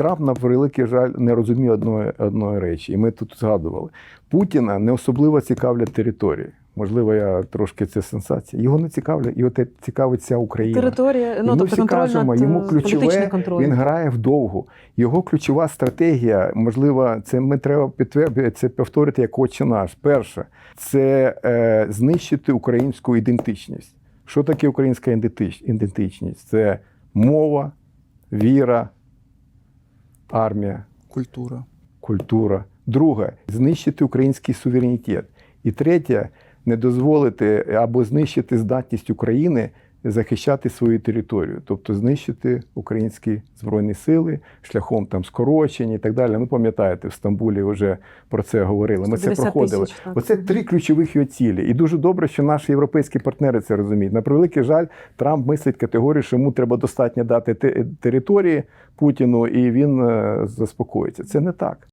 Трамп, на превеликий жаль, не розуміє одної, одної речі, і ми тут згадували. Путіна не особливо цікавлять території. Можливо, я трошки це сенсація. Його не цікавлять, його те цікавить ця Україна. Територія, ну ми тобто кажемо, над йому е, ключове, контроль. він грає вдовгу. Його ключова стратегія, можливо, це ми треба підтвердити, це повторити як отче наш. Перше, це е, знищити українську ідентичність. Що таке українська ідентичність? Це мова, віра, армія, Культура. культура. Друге знищити український суверенітет. І третє не дозволити або знищити здатність України захищати свою територію, тобто знищити українські збройні сили шляхом там скорочень і так далі. Ну пам'ятаєте, в Стамбулі вже про це говорили. Ми це проходили. тисяч. Оце три ключових його цілі. І дуже добре, що наші європейські партнери це розуміють. На превеликий жаль, Трамп мислить категорію, що йому треба достатньо дати те- території Путіну, і він е, заспокоїться. Це не так.